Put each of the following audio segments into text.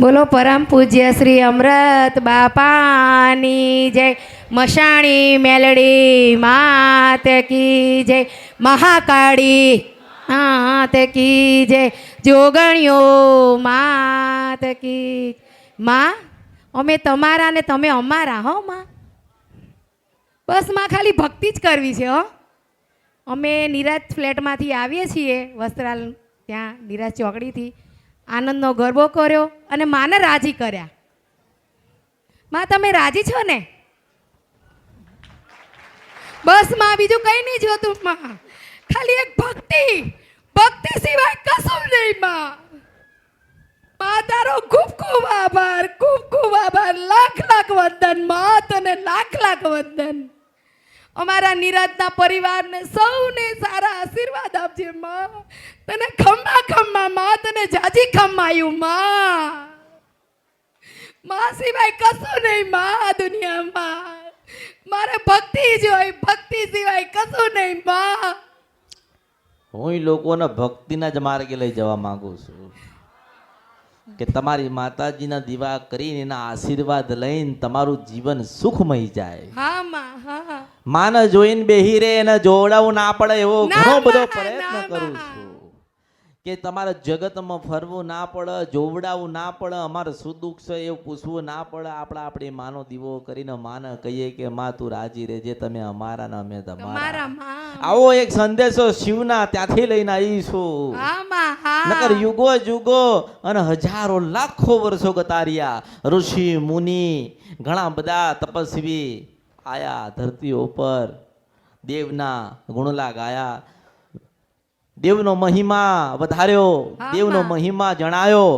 બોલો પરમ પૂજ્ય શ્રી અમૃત બાપાની જય. મશાણી મેલડી માત કી જય. મહાકાળી માત કી જય. જોગણીઓ માત કી માં, અમે તમારા ને તમે અમારા, હો માં. બસમાં ખાલી ભક્તિ જ કરવી છે, હો. અમે નિરાજ ફ્લેટમાંથી આવીએ છીએ વસ્ત્રાલ, ત્યાં નિરાજ ચોકડીથી. આનંદનો ગરબો કર્યો અને માને રાજી કર્યા. માં, તમે રાજી છો ને? બસમાં બીજું કઈ નહીં જોતું, માં. ખાલી એક ભક્તિ. ભક્તિ સિવાય કશું નહીં, માં. માં, તારો ખૂબ ખૂબ આભાર, ખૂબ ખૂબ આભાર. લાખ લાખ વંદનમાં તને લાખ લાખ વંદન. અમારા નિરાજના પરિવારને સૌને સારા આશીર્વાદ આપજે, માં. તને ખમ્મા ખમ્મા માં, તને જાજી ખમ્માયું માં. માં સિવાય કશું નહીં, માં, દુનિયામાં. મારે ભક્તિ જોઈ ભક્તિ સિવાય કશું નહીં, માં. હું લોકોને ભક્તિના જ માર્ગે લઈ જવા માંગુ છું. કે તમારી માતાજીના દીવા કરીને એના આશીર્વાદ લઈને તમારું જીવન સુખમય જાય. હા માં હા માને જોઈને બેહી રે એને જોડાવું ના પડે એવો ઘણો બધો પ્રયત્ન કરું છું. કે તમારે જગતમાં ફરવું ના પડે જોવડાવું ના પડે અમારે શું દુઃખ છે એવું પૂછવું ના પડે. આપણે આપણી માનો દીવો કરીને માને કહીએ કે માં તું રાજી રહેજે તમે અમારા ને અમે તમારા આવો એક સંદેશો શિવના ત્યાંથી લઈને આવીશું નકર યુગો યુગો અને હજારો લાખો વર્ષો ગતાર્યા. ઋષિ મુનિ ઘણા બધા તપસ્વી આયા ધરતી ઉપર. દેવના ગુણલા ગાયા દેવનો મહિમા વધાર્યો દેવનો મહિમા જણાયો.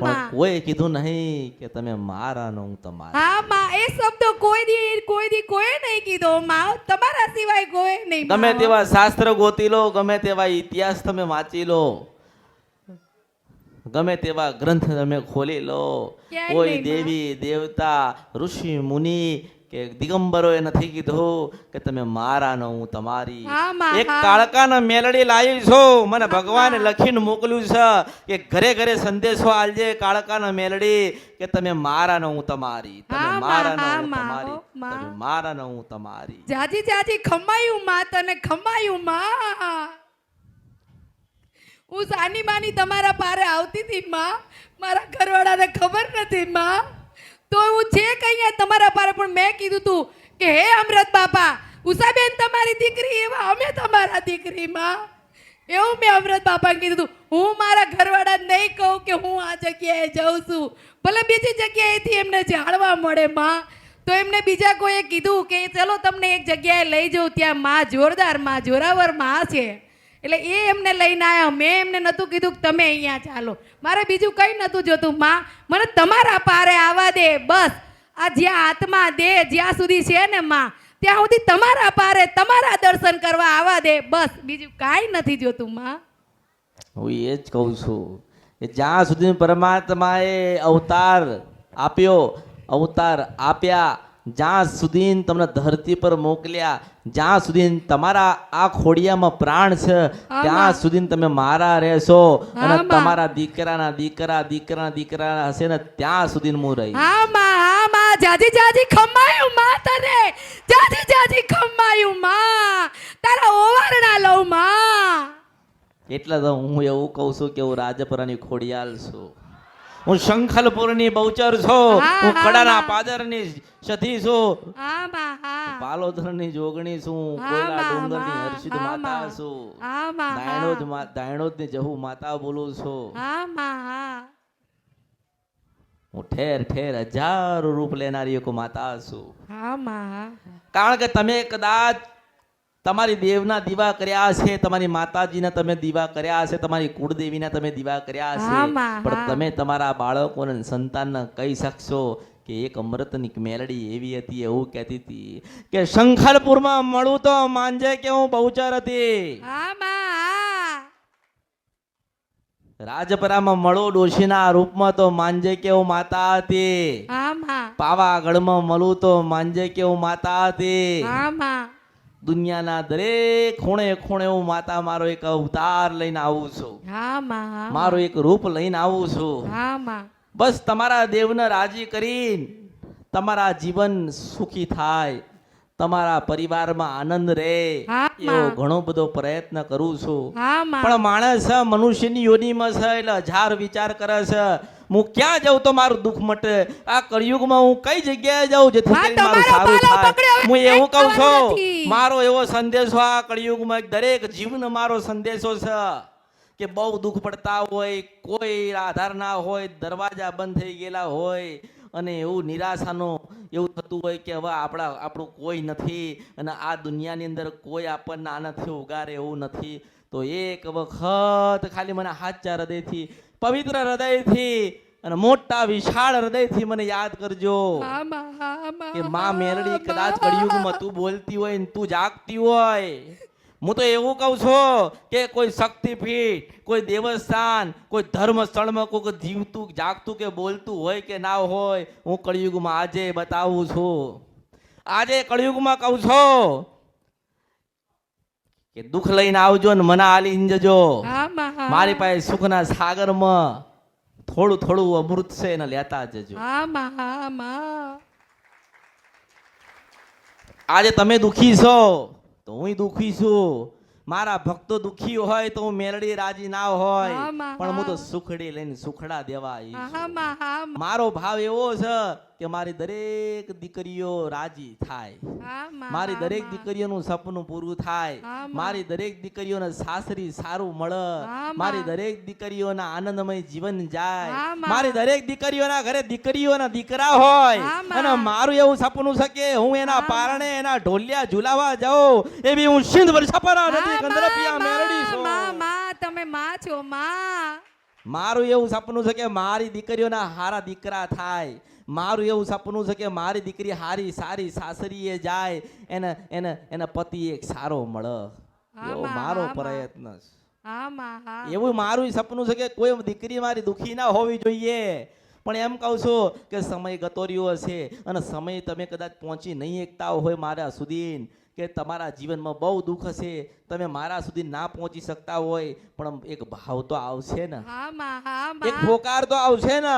પણ કોઈ કીધું નહીં કે તમે મારા નો હું તમારા. હા માં એ શબ્દ કોઈ દી કોઈ દી કોઈ નહીં કીધો માં તમારા સિવાય કોઈ નહીં ગમે તેવા શાસ્ત્ર ગોતી લો ગમે તેવા ઇતિહાસ તમે વાંચી લો. ગમે તેવા ગ્રંથ તમે ખોલી લો. કોઈ દેવી દેવતા ઋષિ મુનિ કે દિગંબરોએ નથી કીધું કે તમે મારા ન હું તમારી એક કાળકાના મેલડી લાવી છો. મને ભગવાને લખીને મોકલ્યું છે કે ઘરે ઘરે સંદેશો આલજે કાળકાના મેલડી કે તમે મારા ન હું તમારી. તમે મારા ન હું તમારી. તમે મારા ન હું તમારી. જાજી જાજી ખમાયું માં તને ખમાયું માં. હું સાની માની તમારા પારે આવતી હતી માં. મારા ઘરવાળાને ખબર નથી માં. તો હું જે કંઈ તમારા પર પણ મેં કીધું તું કે હે અમૃત બાપા, ઉષાબેન તમારી દીકરી એવા, અમે તમારા દીકરીમાં. એવું મેં અમૃત બાપાને કીધું તું, હું મારા ઘરવાળાને નહીં કહું કે હું આ જગ્યાએ જાઉં છું. ભલે બીજી જગ્યાએથી એમને જાણવા મળે માં. તો એમને બીજા કોઈએ કીધું કે, ચલો તમને એક જગ્યાએ લઈ જાઉં, ત્યાં માં જોરદાર, માં જોરાવરમાં છે એટલે એ એમને લઈને આવ્યા મેં એમને નહોતું કીધું કે તમે અહીંયા ચાલો. મારે બીજું કંઈ નહોતું જોતું. માં, મને તમારા પારે આવવા દે, બસ. આ જ્યાં આત્મા દે, જ્યાં સુધી છે ને, માં, ત્યાં સુધી તમારા પારે તમારા દર્શન કરવા આવવા દે, બસ. બીજું કાંઈ નથી જોતું, માં. હું એ જ કહું છું કે જ્યાં સુધી પરમાત્માએ અવતાર આપ્યો, અવતાર આપ્યા જ્યાં સુધી તમને ધરતી પર મોકલ્યા જ્યાં સુધી તમારા આ ખોડિયામાં પ્રાણ છે ત્યાં સુધી તમે મારા રહેશો અને તમારા દીકરાના દીકરા દીકરાના દીકરા હશે ને ત્યાં સુધી હું રહી હા માં હા માં જાજી જાજી ખમાયું માં તને. જાજી જાજી ખમાયું માં. તારા ઓવારણા લઉં માં. એટલે તો હું એવું કહું છું કે હું રાજપરાની ખોડિયાલ છું. હું શંખલપુરની બહુચર છું. હું કડાના. પાદરની સતી છું. પાલોધરની જોગણી છું. કોયલા ડુંગરની હર્ષિત માતા. છું. દાયણોદ દાયણોદની જહુ માતા બોલું છું. હા ઠેર ઠેર હજારો રૂપ લેનારી એક માતા છું. કારણ કે તમે કદાચ તમારી દેવના દીવા કર્યા છે તમારી માતાજીના તમે દીવા કર્યા છે તમારી કુળદેવીના તમે દીવા કર્યા છે. પણ તમે તમારા બાળકોને સંતાનને કહી શકશો કે એક અમૃતની મેલડી એવી હતી એવું કહેતી હતી કે શંખલપુરમાં મળું તો માંજે કે હું બહુચર હતી. માં રાજપરામાં મળો ડોશીના રૂપમાં તો માંજે કે હું માતા હતી. પાવાગઢમાં મળું તો માંજે કે હું માતા હતી. દુનિયાના દરેક ખૂણે ખૂણે હું માતા મારો એક અવતાર લઈને આવું છું. હા માં. મારો એક રૂપ લઈને આવું છું. હા માં. બસ તમારા દેવને રાજી કરીને તમારા જીવન સુખી થાય. તમારા પરિવારમાં આનંદ રહે. એવો ઘણો બધો પ્રયત્ન કરું છું. પણ માણસ મનુષ્યની યોનિમાં છે એટલે હજાર વિચાર કરે છે. હું ક્યાં જાઉં તો મારું દુઃખ મટે? આ કળિયુગમાં હું કઈ જગ્યાએ જાઉં જેથી કરીને મારું સારું થાય? હું એવું કહું છું મારો એવો સંદેશો આ કળિયુગમાં દરેક જીવને મારો સંદેશો છે કે બહુ દુઃખ પડતા હોય કોઈ આધાર ના હોય દરવાજા બંધ થઈ ગયેલા હોય અને એવું નિરાશાનો એવું થતું હોય કે હવે આપણા આપણું કોઈ નથી અને આ દુનિયાની અંદર કોઈ આપણને આનાથી ઉગારે એવું નથી. તો એક વખત ખાલી મને હાચા હૃદયથી પવિત્ર હૃદયથી અને મોટા વિશાળ હૃદયથી મને યાદ કરજો. કે માં મેલડી કદાચ કળિયુગમાં તું બોલતી હોય ને તું જાગતી હોય. હું તો એવું કહું છું કે કોઈ શક્તિપીઠ કોઈ દેવસ્થાન કોઈ ધર્મ સ્થળમાં કોઈ જીવતું જાગતું કે બોલતું હોય કે ના હોય હું કળિયુગમાં આજે બતાવું છું. આજે કળિયુગમાં કહું છું કે દુઃખ લઈને આવજો ને મને આલી જજો. મારી પાસે સુખના સાગરમાં થોડું થોડું અમૃત છે એને લેતા જજો. આજે તમે દુખી છો તો હું દુખી છું. મારા ભક્તો દુખી હોય તો હું મેલડી રાજી ના હોય. પણ હું તો સુખડી લઈને સુખડા દેવા મારો ભાવ એવો છે કે મારી દરેક દીકરીઓ રાજી થાય. મારી દરેક. દીકરીઓનું સપનું પૂરું થાય. મારી દરેક દીકરીઓને સાસરી સારું મળે. મારી દરેક દીકરીઓના આનંદમય જીવન જાય. મારી દરેક દીકરીઓના ઘરે દીકરીઓના દીકરા હોય. અને મારું એવું સપનું છે કે હું એના પારણે એના ઢોલિયા ઝુલાવા જાઉં. એવી હું સિંધ કંદરપિયા મેરડી છું. માં, માં, તમે માં છો માં. મારું એવું સપનું છે કે મારી દીકરીઓના હારા દીકરા થાય. મારું એવું સપનું છે કે મારી દીકરી હારી સારી સાસરીએ જાય એને એને એને પતિ એક સારો મળે. એવો મારો પ્રયત્ન છે. એવું મારું સપનું છે કે કોઈ દીકરી મારી દુખી ના હોવી જોઈએ. પણ એમ કહું છું કે સમય ગતો રહ્યો છે અને સમય તમે કદાચ પહોંચી નહીં એકતા હોય મારા સુધી. કે તમારા જીવનમાં બહુ દુઃખ હશે તમે મારા સુધી ના પહોંચી શકતા હોય પણ એક ભાવ તો આવશે ને. એક પોકાર તો આવશે ને.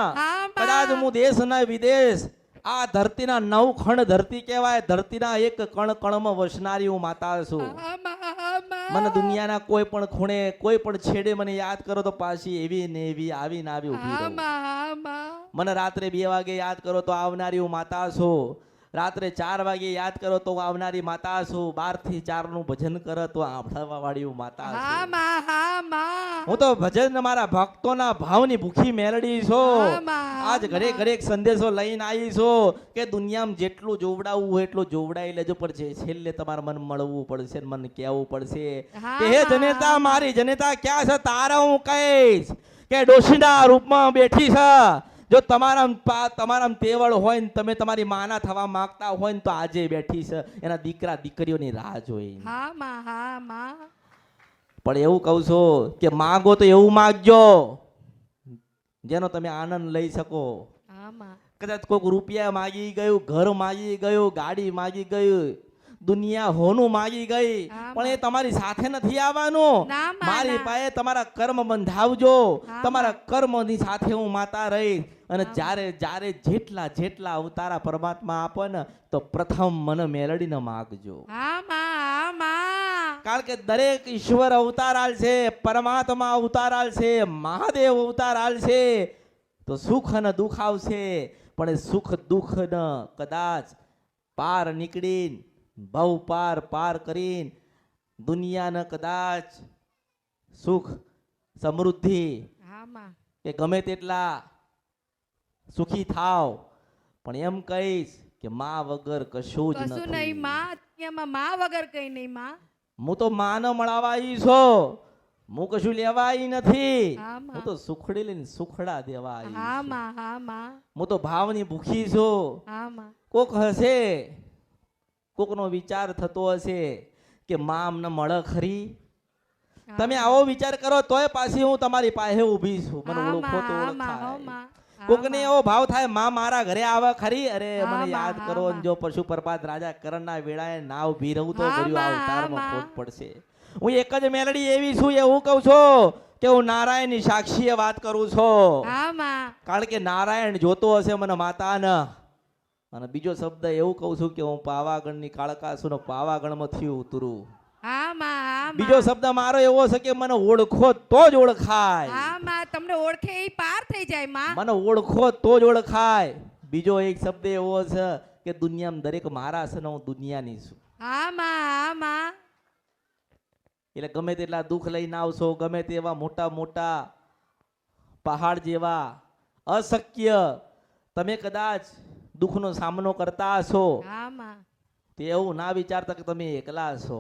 કદાચ હું દેશ ના વિદેશ આ ધરતીના નવ ખંડ ધરતી કહેવાય ધરતીના એક કણ કણમાં વસનારી હું માતા છું. મને દુનિયાના કોઈ પણ ખૂણે કોઈ પણ છેડે મને યાદ કરો તો પાછી એવી ને એવી આવી ને આવી મને રાત્રે બે વાગે યાદ કરો તો આવનારી હું માતા છું. રાત્રે ચાર વાગે યાદ કરો તો હું આવનારી માતા છું. બારથી ચારનું ભજન કરો તો આંભળવા વાળી માતા હા તો ભજન મારા ભક્તોના ભાવની ભૂખી મેલડી હા, છું આજ ઘરે ઘરે એક સંદેશો લઈને આવી છો કે દુનિયામાં જેટલું જોવડાવવું હોય એટલું જોવડાવી લેજો પડશે છેલ્લે તમારે મન મળવું પડશે મન કહેવું પડશે. કે હે જનેતા મારી જનેતા ક્યાં છે? તારા હું કહીશ કે ડોશીના રૂપમાં બેઠી છે. જો તમારા તમારા તેવળ હોય ને તમે તમારી માના થવા માંગતા હોય ને તો આજે બેઠી છે. એના દીકરા દીકરીઓની રાહ જોઈ. હા માં હા માં. પણ એવું કહું છું કે માગો તો એવું માગજો જેનો તમે આનંદ લઈ શકો. હા માં. કદાચ કોઈક રૂપિયા માગી ગયું ઘર માગી ગયું ગાડી માગી ગયું દુનિયા હોનું માગી ગઈ. પણ એ તમારી સાથે નથી આવવાનું. મારી પાસે તમારા કર્મ બંધાવજો. તમારા કર્મની સાથે હું માતા રહી અને જ્યારે જ્યારે જેટલા જેટલા અવતારા પરમાત્મા આપે ને તો પ્રથમ મને મેલડીને માગજો. કારણ કે દરેક ઈશ્વર અવતાર આલ છે પરમાત્મા અવતાર આલ છે મહાદેવ અવતાર આલ છે. તો સુખ અને દુઃખ આવશે. પણ એ સુખ દુઃખ ન કદાચ પાર નીકળીને ભવ પાર પાર કરીને દુનિયાને કદાચ સુખ સમૃદ્ધિ કે ગમે તેટલા સુખી થાવ પણ એમ કહીશ કે માં વગર કશું જ કશું નહીં માં દુનિયામાં માં વગર કઈ નહીં માં. હું તો માન મળાવા આવી છો. હું કશું લેવા આવી નથી હું તો સુખડી લઈને સુખડા દેવા આવી હા છું. હા માં હું તો ભાવની ભૂખી છું. હા માં કોક હશે કોકનો વિચાર થતો હશે કે માં અમને મળે ખરી? તમે આવો વિચાર કરો તોય પાછી હું તમારી પાસે ઊભી છું. મને હા, ઓળખો તો હા, હા, ઓળખાય કોકને એવો ભાવ થાયમાં મારા ઘરે આવે ખરી? અરે મને યાદ કરો જો પશુ પ્રપાત રાજા કરણના વેળાએ નાવ ભી રહું તો હા, હા, અવતારમાં ખોટ પડશે. હું એક જ મેલડી એવી છું એવું કહું છું કે હું નારાયણની સાક્ષીએ વાત કરું છું. કારણ કે નારાયણ જોતો હશે મને માતાને. અને બીજો શબ્દ એવું કહું છું કે હું પાવાગઢની કાળકા છું ને પાવાગઢમાંથી ઉતરું. હા માં હા બીજો શબ્દ મારો એવો છે કે મને ઓળખો તો જ ઓળખાય. હા માં તમને ઓળખે એ પાર થઈ જાય માં. મને ઓળખો તો જ ઓળખાય. બીજો એક શબ્દ એવો છે કે દુનિયામાં દરેક મારા છે ને હું દુનિયાની છું. હા માં હા માં એટલે ગમે તેટલા દુઃખ લઈને આવશો ગમે તેવા મોટા મોટા પહાડ જેવા અશક્ય. તમે કદાચ દુઃખનો સામનો કરતા તે એવું ના વિચારતા કે તમે એકલા છો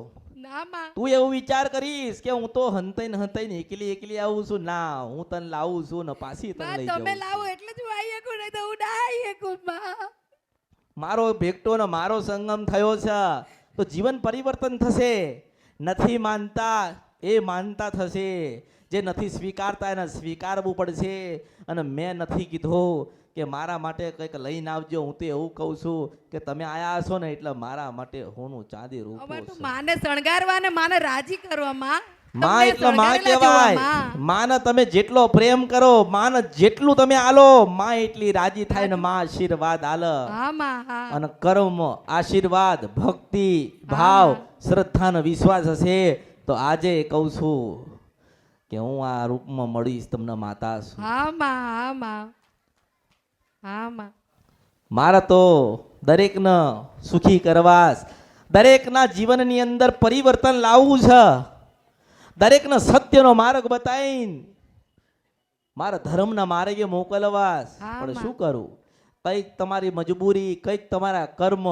તું એવું વિચાર કરીશ કે હું તો હંતાઈને હંતાઈને એકલી એકલી આવું છું. ના હું તને લાવું છું ને પાછી તને લઈ લઈ તમે લાવો એટલે જ હું આવી શકું નહીં તો હું ના આવી શકું માં. મારો ભેગટો ને મારો સંગમ થયો છે. તો જીવન પરિવર્તન થશે. નથી માનતા એ માનતા થશે. જે નથી સ્વીકારતા એને સ્વીકારવું પડશે. અને મેં નથી કીધું કે મારા માટે કંઈક લઈને આવજો. હું તો એવું કહું છું કે તમે આયા છો ને એટલે મારા માટે હોનું ચાંદી રૂપું માને શણગારવા ને માને રાજી કરવામાં? માં એટલે માં કહેવાય. માને તમે જેટલો પ્રેમ કરો માને જેટલું તમે આલો માં એટલી રાજી થાય ને માં આશીર્વાદ આલ. અને કર્મ આશીર્વાદ ભક્તિ ભાવ શ્રદ્ધા નો વિશ્વાસ હશે તો આજે કહું છું કે હું આ રૂપમાં મળીશ તમને માતા છું. હા માં હા માં હા માં મારા તો દરેકને સુખી કરવાસ. દરેકના જીવનની અંદર પરિવર્તન લાવવું છે. દરેકને સત્યનો માર્ગ બતાવીને. મારા ધર્મના માર્ગે મોકલવાસ. પણ શું કરું? કંઈક તમારી મજબૂરી કંઈક તમારા કર્મ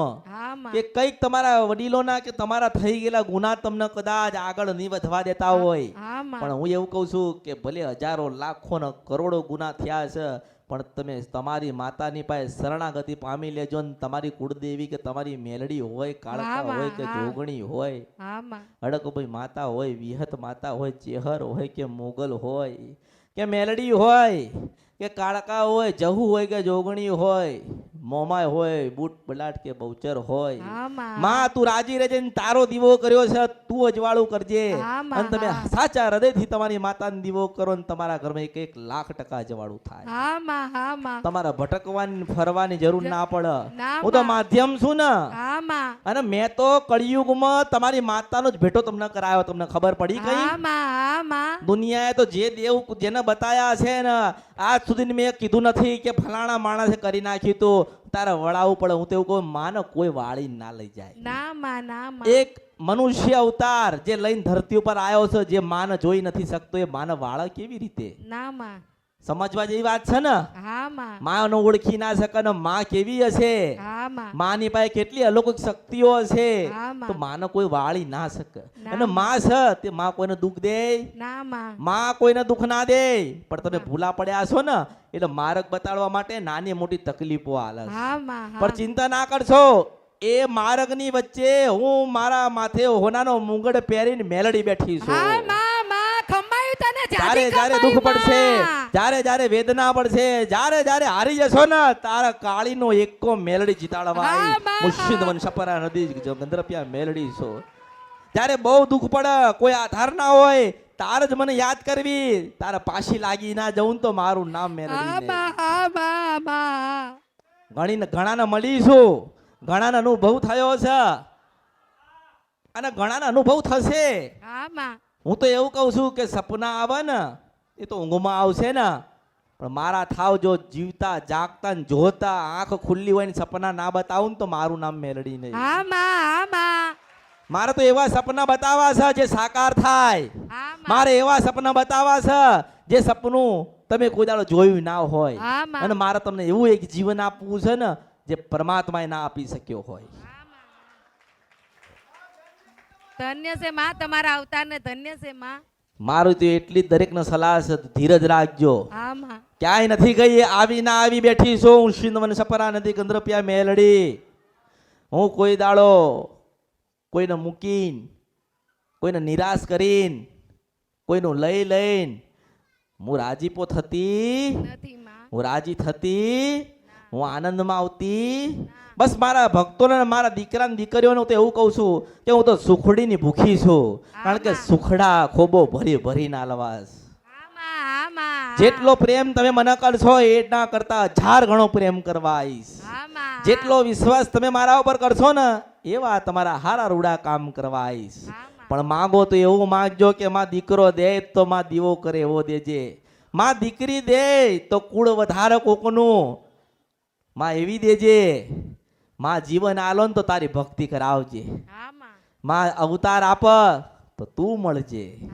કે કંઈક તમારા વડીલોના કે તમારા થઈ ગયેલા ગુના તમને કદાચ આગળ નહીં વધવા દેતા હોય. પણ હું એવું કહું છું કે ભલે હજારો લાખો ને કરોડો ગુના થયા છે પણ તમે તમારી માતાની પાસે શરણાગતિ પામી લેજો ને તમારી કુળદેવી કે તમારી મેલડી હોય કાળકા હોય કે જોગણી હોય હડકભાઈ માતા હોય વિહત માતા હોય ચેહર હોય કે મોગલ હોય કે મેલડી હોય કે કાળકા હોય જહુ હોય કે જોગણી હોય મોમાય હોય બૂટ બલાટ કે બહુચર હોય. માં તું રાજી રહેજે તારો દીવો કર્યો છે તું અજવાળું કરજે. અને તમે સાચા હૃદયથી તમારી માતાને દીવો કરો ને તમારા ઘરમાં એક એક લાખ ટકા અજવાળું થાય. તમારા ભટકવાની ફરવાની જરૂર ના પડે. હું તો માધ્યમ છું ને. અને મેં તો કળિયુગમાં તમારી માતાનો જ ભેટો તમને કરાયો તમને ખબર પડી ગઈ? દુનિયાએ તો જે દેવ જેને બતાયા છે ને આજ સુધી મેં કીધું નથી કે ફલાણા માણસે કરી નાખ્યું તું તારે વળાવવું પડે હું તો એવું કહું માને કોઈ વાળી ના લઈ જાય. ના માં ના માં. એક મનુષ્ય અવતાર જે લઈને ધરતી ઉપર આવ્યો છે જે માન જોઈ નથી શકતો એ માન વાળા કેવી રીતે? ના માં. સમજવા જેવી વાત છે ને? માં ઓળખી ના શકે ને માં કેવી હશે? માં ની પાસે કેટલી અલૌકિક શક્તિઓ હશે? તો માં. કોઈ વાળી ના શકે. અને માં છે તે માં કોઈને દુઃખ દે? માં. કોઈને દુઃખ ના દે? પણ તમે ભૂલા પડ્યા છો ને એટલે માર્ગ બતાડવા માટે નાની મોટી તકલીફો હાલે પણ ચિંતા ના કરશો. એ માર્ગની વચ્ચે હું મારા માથે હોનાનો મુંગડ પહેરીને મેલડી બેઠી છું. તને જારે જારે દુખ પડશે જારે જ્યારે વેદના પડશે જારે જારે હારી જશો ને તારા કાળીનો એકો મેલડી જીતાડવા મુર્શિદ વન સપરા નદી ગંદરપિયા મેલડી છો. જ્યારે બહુ દુઃખ પડે કોઈ આધાર ના હોય તાર જ મને યાદ કરવી. તારે પાછી લાગી ના જવું તો મારું નામ હા મેલડી ને. માં હા માં માં ઘણી ઘણાને મળીશું. ઘણાને અનુભવ થયો છે. અને ઘણાને અનુભવ થશે. હા માં હું તો એવું કહું છું કે સપના આવે ને એ તો ઊંઘમાં આવશે ને. પણ મારા થાવ જો જીવતા જાગતા ને જોતા આંખ ખુલ્લી હોય ને સપના ના બતાવું ને તો મારું નામ મેલડી નહીં. હા માં હા માં. મારે તો એવા સપના બતાવવા છે જે સાકાર થાય. મારે એવા સપના બતાવવા છે જે સપનું તમે કોઈ દાડો જોયું ના હોય. અને મારે તમને એવું એક જીવન આપવું છે ને જે પરમાત્માએ ના આપી શક્યો હોય. ધન્ય છે માં તમારા અવતારને ધન્ય છે માં. મારું તો એટલી દરેકને સલાહ છે ધીરજ રાખજો. હા માં. ક્યાંય નથી ગઈ આવી ના આવી બેઠી છું. હું શિંદવન સપરા નથી ગંદ્રપિયા મેલડી. હું કોઈ દાડો કોઈને મૂકીને કોઈને નિરાશ કરીને કોઈનું લઈ લઈને. હું રાજીપો થતી હું રાજી થતી હું આનંદમાં આવતી. બસ મારા ભક્તોને મારા દીકરા દીકરીઓને હું તો એવું કહું છું કે હું તો સુખડીની ભૂખી છું. કારણ કે સુખડા ખોબો ભરી ભરી ના લવાસ જેટલો પ્રેમ તમે મને કરશો એના કરતા હજાર ગણો પ્રેમ કરવા આવીશ જેટલો વિશ્વાસ તમે મારા ઉપર કરશો ને એવા તમારા હારા રૂડા કામ કરવા આવીશ પણ માંગો તો એવું માગજો કે માં દીકરો દે તો માં દીવો કરે એવો દેજે. માં દીકરી દે તો કુળ વધારે કોકનું. માં એવી દેજે. માં જીવન આલો ને તો તારી ભક્તિ કરાવજે. માં અવતાર આપ તો તું મળજે.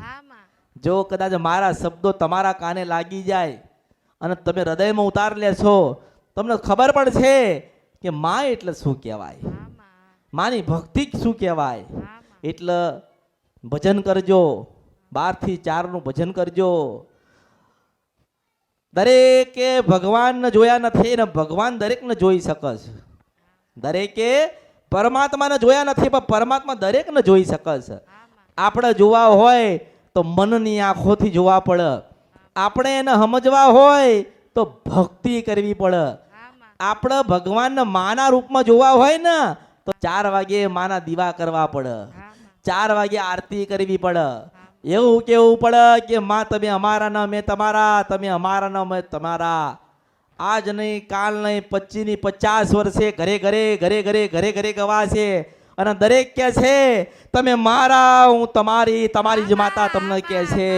જો કદાચ મારા શબ્દો તમારા કાને લાગી જાય અને તમે હૃદયમાં ઉતાર લેશો તમને ખબર પણ છે કે માં એટલે શું કહેવાય? માની ભક્તિ શું કહેવાય? એટલે ભજન કરજો. બારથી ચારનું ભજન કરજો. દરેકે ભગવાનને જોયા નથી ને ભગવાન દરેકને જોઈ શકે છે. દરેકે પરમાત્માને જોયા નથી, પણ પરમાત્મા દરેકને જોઈ શકે છે. આપણે જોવા હોય તો મનની આંખોથી જોવા પડે. આપણે એને સમજવા હોય તો ભક્તિ કરવી પડે. આપણે ભગવાનને માના રૂપમાં જોવા હોય ને તો ચાર વાગે માના દીવા કરવા પડે. ચાર વાગે આરતી કરવી પડે. એવું કેવું પડે કે માં તમે અમારા ન મેં તમારા તમે અમારા ન મેં તમારા. આજ નહીં કાલ નહીં પચીસની પચાસ વર્ષે ઘરે ઘરે ઘરે ઘરે ઘરે ઘરે ગવાશે અને દરેક કે છે તમે મારા હું તમારી તમારી જ માતા તમને કે છે.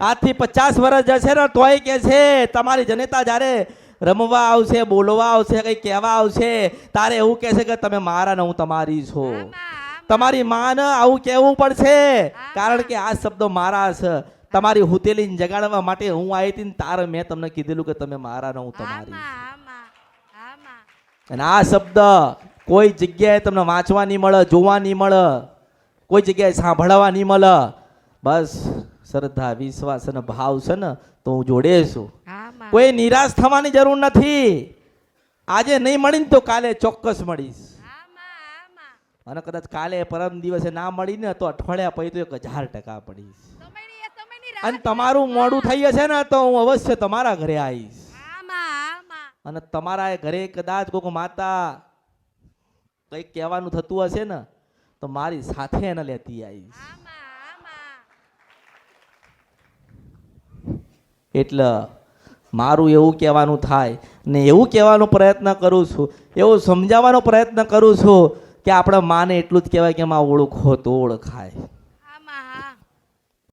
આજથી પચાસ વર્ષ જશે ને તોય કે છે તમારી જનેતા જ્યારે રમવા આવશે બોલવા આવશે કંઈ કહેવા આવશે તારે એવું કહેશે કે તમે મારા ને હું તમારી છું તમારી માને આવું કહેવું પડશે કારણ કે આ શબ્દો મારા છે. તમારી હુતેલીને જગાડવા માટે હું આવી હતી તારે મેં તમને કીધેલું કે તમે મારા હું તમારી. અને આ શબ્દ કોઈ જગ્યાએ તમને વાંચવા નહીં મળે જોવા નહીં મળે કોઈ જગ્યાએ સાંભળવા નહીં મળે. બસ શ્રદ્ધા વિશ્વાસ અને ભાવ છે ને તો હું જોડે છું. કોઈ નિરાશ થવાની જરૂર નથી. આજે નહીં મળીને તો કાલે ચોક્કસ મળીશ. અને કદાચ કાલે પરમ દિવસે ના મળી ને તો અઠવાડિયા પછી તો એક હજાર ટકા પડીશ. અને તમારું મોડું થઈ જશે ને તો હું અવશ્ય તમારા ઘરે આવીશ. અને તમારા ઘરે કદાચ કોઈક માતા કંઈક કહેવાનું થતું હશે ને તો મારી સાથે એને લેતી આવીશ. એટલે મારું એવું કહેવાનું થાય ને એવું કહેવાનો પ્રયત્ન કરું છું એવું સમજાવવાનો પ્રયત્ન કરું છું કે આપણે માને એટલું જ કહેવાય કે માં ઓળખો તો ઓળખાય.